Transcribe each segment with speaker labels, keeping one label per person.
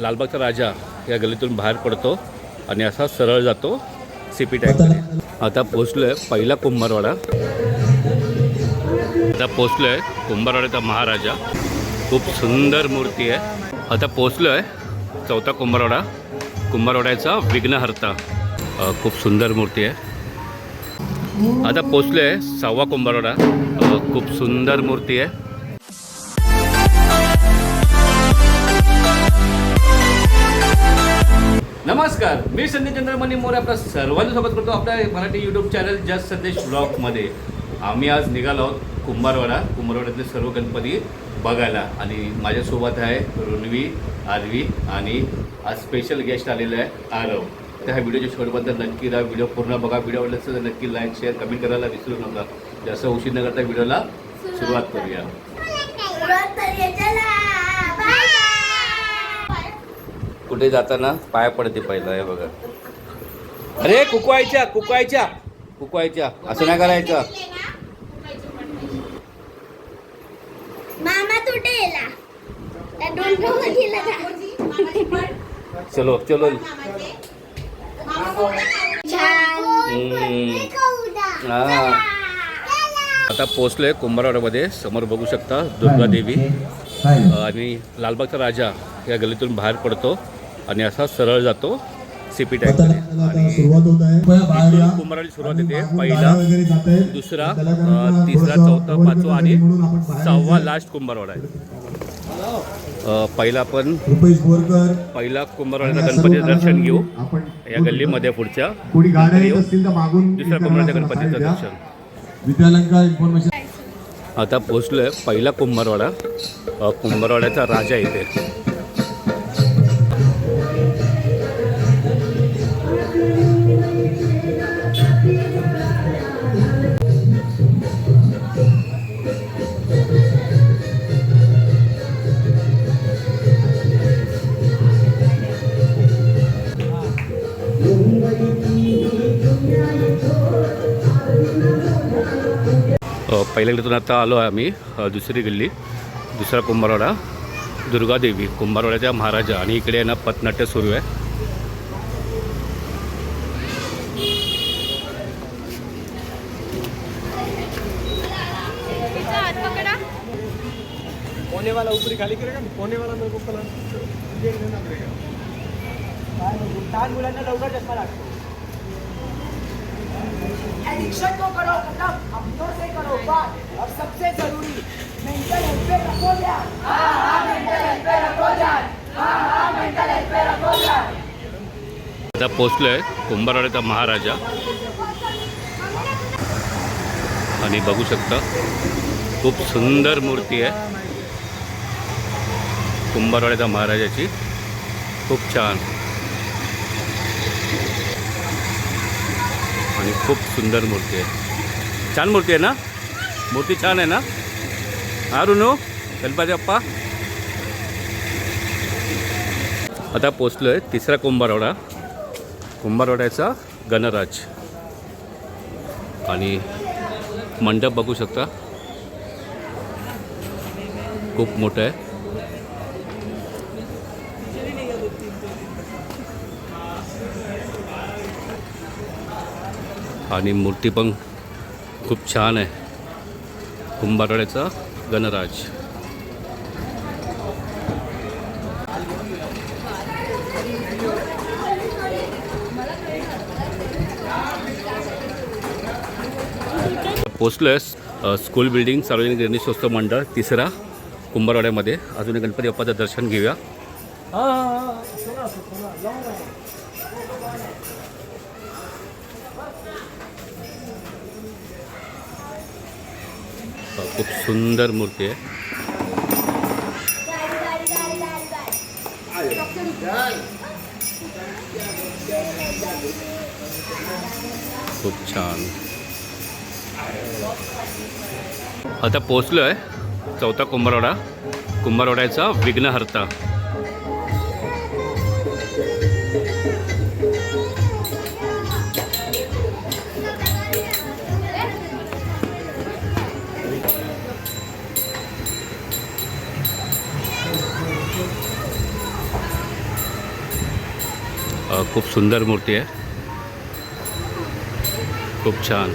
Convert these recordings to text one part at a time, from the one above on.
Speaker 1: लालबागचा राजा या गल्लीतून बाहेर पडतो आणि असा सरळ जातो सी पी आता पोचलो आहे पहिला कुंभारवाडा. आता पोचलो आहे कुंभारवाड्याचा महाराजा. खूप सुंदर मूर्ती आहे. आता पोचलो आहे चौथा कुंभारवाडा. कुंभारवाड्याचा विघ्नहर्ता. खूप सुंदर मूर्ती आहे. आता पोचलो आहे सहावा कुंभारवाडा. खूप सुंदर मूर्ती आहे. नमस्कार मी संदेश चंद्रमणी मोरे आपल्या सर्वांचं सोबत करतो आपल्या मराठी यूट्यूब चॅनल जस्ट संदेश ब्लॉगमध्ये आम्ही आज निघालो आहोत कुंभारवाडा. कुंभारवाड्यातले सर्व गणपती बघायला. आणि माझ्यासोबत आहे रुणवी आरवी आणि आज स्पेशल गेस्ट आलेला आहे आरव. तर ह्या व्हिडिओच्या शेवटबद्दल नक्की राहा. व्हिडिओ पूर्ण बघा. व्हिडिओ आवडला असेल तर नक्की लाईक शेअर कमेंट करायला विसरू नका. जास्त उशीर न करता व्हिडिओला सुरुवात करूया. कुठे जाताना पाया पडते पहिला हे बघा. अरे कुकवायच्या कुकवायच्या कुकवायच्या. असं नाही करायचं.
Speaker 2: मामा तुटे?
Speaker 1: चलो चलो. हा. आता पोचलोय कुंभारवाड्यामध्ये समोर बघू शकता दुर्गादेवी. आणि लालबागचा राजा या गल्लीतून बाहेर पडतो. आणि असा सरळ जातो सी पी टँकमध्ये आणि
Speaker 3: सुरुवात आहे.
Speaker 1: येते. पहिला. दुसरा तिसरा चौथा पाचवा आणि सहावा. लास्ट कुंभारवाडा आहे. पहिला आपण पहिला कुंभारवाड्याचं गणपतीचं दर्शन घेऊ. या गल्लीमध्ये पुढच्या दुसऱ्या
Speaker 3: असं
Speaker 1: गणपतीचं. दर्शन.
Speaker 3: इन्फॉर्मेशन
Speaker 1: आता पोचलोय पहिला कुंभारवाडा कुंभारवाड्याचा राजा इथे. पहिल्या गल्लीतून आता आलो आहे आम्ही. दुसरी गल्ली दुसरा कुंभारवाडा दुर्गादेवी कुंभारवाड्याच्या महाराजा आणि इकडे ना पथनाट्य सुरू आहे.
Speaker 4: वाला ऊपरी खाली करेगा कोने वाला मेरे को कलर मुलांना लवकर चष्मा लागतो.
Speaker 5: एडिक्शन को करो खत्म अपनों से करो बात और सबसे जरूरी मेंटल हेल्थ पे रखो ध्यान हाँ हाँ मेंटल हेल्थ पे रखो ध्यान हाँ हाँ मेंटल हेल्थ पे रखो ध्यान
Speaker 1: आता पोचलो आहे कुंभारवाड्याचा महाराजा. आणि बघू शकता खूप सुंदर मूर्ती आहे. कुंभारवाड्याचा महाराजाची. खूप छान. आणि खूप सुंदर मूर्ती आहे. छान मूर्ती आहे ना? मूर्ती छान आहे ना? हा रुनू गणपती अप्पा आता पोचलो आहे तिसरा कुंभारवाडा. कुंभारवाड्याचा गणराज. आणि मंडप बघू शकता. खूप मोठं आहे. आणि मूर्ती पण खूप छान आहे. कुंभारवाड्याचा गणराज. पोचलो आहे स्कूल बिल्डिंग सार्वजनिक गणेशोत्सव मंडळ तिसरा कुंभारवाड्यामध्ये. अजून एक गणपती बाप्पाचं दर्शन घेऊया. खूप सुंदर मूर्ती आहे. खूप छान. आता पोचलो आहे चौथा कुंभारवाडा. कुंभारवाड्याचा विघ्नहर्ता. खूप सुंदर मूर्ती आहे. खूप छान.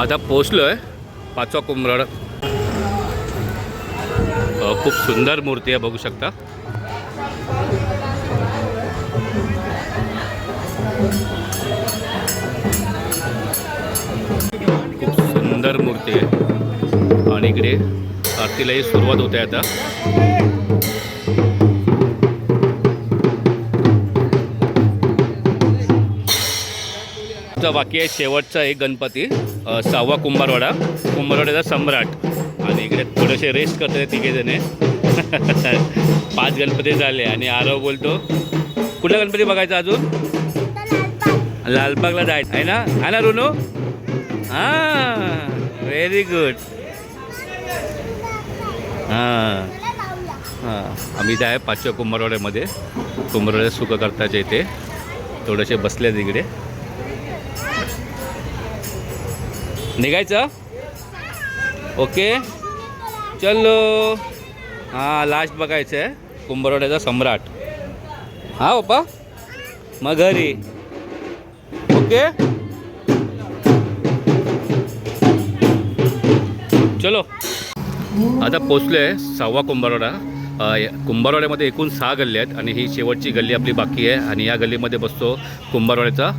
Speaker 1: आता पोचलो आहे पाचवा कुंभरड. खूप सुंदर मूर्ती आहे बघू शकता. खूप सुंदर मूर्ती आहे. आणि इकडे आरतीलाही सुरुवात होते आता. बाकी आहे शेवटचा एक गणपती सहावा कुंभारवाडा. कुंभारवाड्याचा सम्राट. आणि इकडे थोडेसे रेस्ट करते तिघे जणे. पाच गणपती झाले आणि आरव बोलतो कुठला गणपती बघायचा अजून? लालबागला जायचं आहे ना? आहे ना रुनू? हां. व्हेरी गुड हां. हां. आम्ही इथे आहे पाचव्या कुंभारवाड्यामध्ये. कुंभारवाड्या सुख करताच्या इथे. थोडेसे बसले आहेत इकडे. निघायचं? ओके. चलो. हां लास्ट बघायचं आहे. कुंभारवाड्याचा सम्राट. हा पप्पा? मग घरी. ओके? चलो. आता पोचलो आहे सहावा कुंभारवाडा या- कुंभारवाड्यामध्ये एकूण सहा गल्ली आहेत आणि ही शेवटची गल्ली आपली बाकी आहे आणि या गल्लीमध्ये बसतो कुंभारवाड्याचा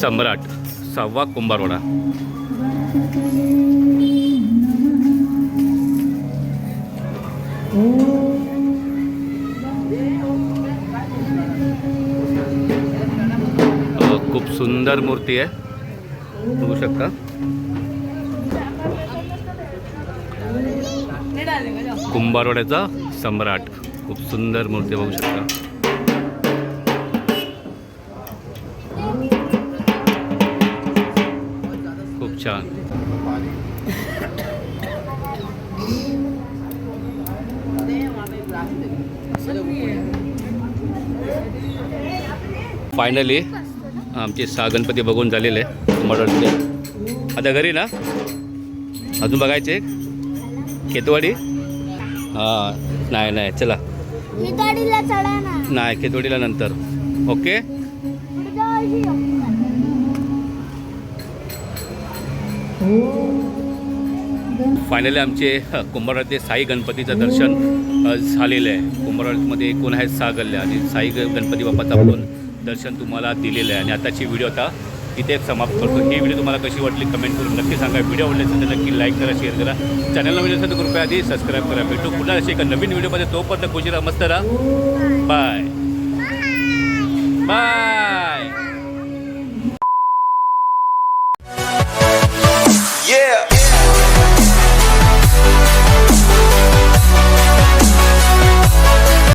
Speaker 1: सम्राट सहावा कुंभारवाडा खूप सुंदर मूर्ती आहे. बघू शकता. कुंभारवाड्याचा सम्राट. खूप सुंदर मूर्ती बघू शकता. खूप छान. फायनली आमचे सहा गणपती बघून झालेले. कुंभारवाड्यातले. आता घरी ना? अजून बघायचे? केतवाडी हां नाही नाही चला. नाही केतवाडीला नंतर. ओके. फायनली आमचे कुंभारवाड्याचे साई गणपतीचं दर्शन झालेलं आहे. कुंभारवाड्यामध्ये एकूण आहेत सहा गल्ल्या आणि साई गणपती बाप्पाचं आपण दर्शन तुम्हाला दिलेलं आहे. आणि आताची व्हिडिओ आता इथेच समाप्त करतो. ही व्हिडिओ तुम्हाला कशी वाटली कमेंट करून नक्की सांगा. व्हिडिओ आवडले असेल तर नक्की लाईक करा शेअर करा. चॅनल व्हिडिओ असेल तर कृपया आधी सबस्क्राईब करा. भेटू पुन्हा अशी एका नवीन व्हिडिओमध्ये तोपर्यंत खुशी राहा मस्त राहा. Bye bye Yeah.